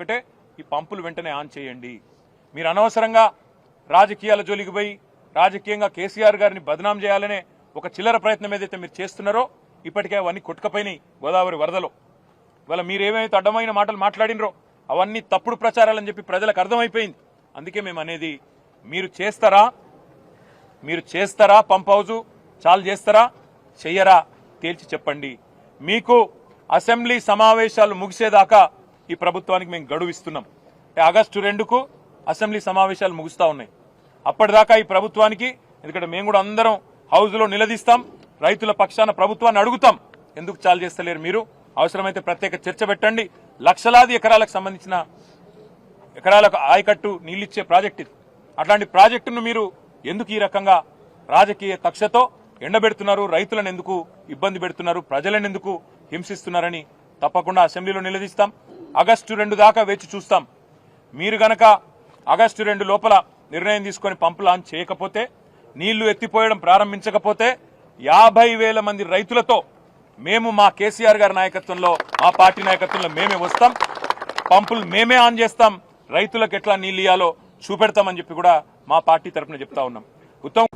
ఒకటే ఈ పంపులు వెంటనే ఆన్ చేయండి. మీరు అనవసరంగా రాజకీయాల జోలికి పోయి రాజకీయంగా కేసీఆర్ గారిని బదనాం చేయాలనే ఒక చిల్లర ప్రయత్నం ఏదైతే మీరు చేస్తున్నారో ఇప్పటికే అవన్నీ కొట్టుకపోయినాయి గోదావరి వరదలో. ఇవాళ మీరు ఏమైతే అడ్డమైన మాటలు మాట్లాడినరో అవన్నీ తప్పుడు ప్రచారాలని చెప్పి ప్రజలకు అర్థమైపోయింది. అందుకే మేము అనేది మీరు చేస్తారా మీరు చేస్తారా పంప్ హౌజు చాలు చేస్తారా చెయ్యరా తేల్చి చెప్పండి. మీకు అసెంబ్లీ సమావేశాలు ముగిసేదాకా ఈ ప్రభుత్వానికి మేము గడువు ఇస్తున్నాం ఆగస్టు రెండుకు అసెంబ్లీ సమావేశాలు ముగుస్తూ ఉన్నాయి. అప్పటిదాకా ఈ ప్రభుత్వానికి ఎందుకంటే మేము కూడా అందరం హౌజ్లో నిలదీస్తాం రైతుల పక్షాన ప్రభుత్వాన్ని అడుగుతాం. ఎందుకు చాలు చేస్తలేరు మీరు? అవసరమైతే ప్రత్యేక చర్చ పెట్టండి. లక్షలాది ఎకరాలకు సంబంధించిన ఎకరాలకు ఆయకట్టు నీళ్ళిచ్చే ప్రాజెక్ట్ ఇది. అట్లాంటి ప్రాజెక్టును మీరు ఎందుకు ఈ రకంగా రాజకీయ కక్షతో ఎండబెడుతున్నారు? రైతులను ఎందుకు ఇబ్బంది పెడుతున్నారు? ప్రజలను ఎందుకు హింసిస్తున్నారని తప్పకుండా అసెంబ్లీలో నిలదీస్తాం. ఆగస్టు రెండు దాకా వేచి చూస్తాం. మీరు గనక ఆగస్టు రెండు లోపల నిర్ణయం తీసుకొని పంపు లాంచ్ చేయకపోతే నీళ్ళు ఎత్తిపోయడం ప్రారంభించకపోతే యాభై వేల మంది రైతులతో మేము మా కేసీఆర్ గారి నాయకత్వంలో మా పార్టీ నాయకత్వంలో మేమే వస్తాం. పంపులు మేమే ఆన్ చేస్తాం. రైతులకు ఎట్లా నీళ్ళు ఇయ్యాలో చూపెడతామని చెప్పి కూడా మా పార్టీ తరఫున చెప్తా ఉన్నాం. ఉత్తమ్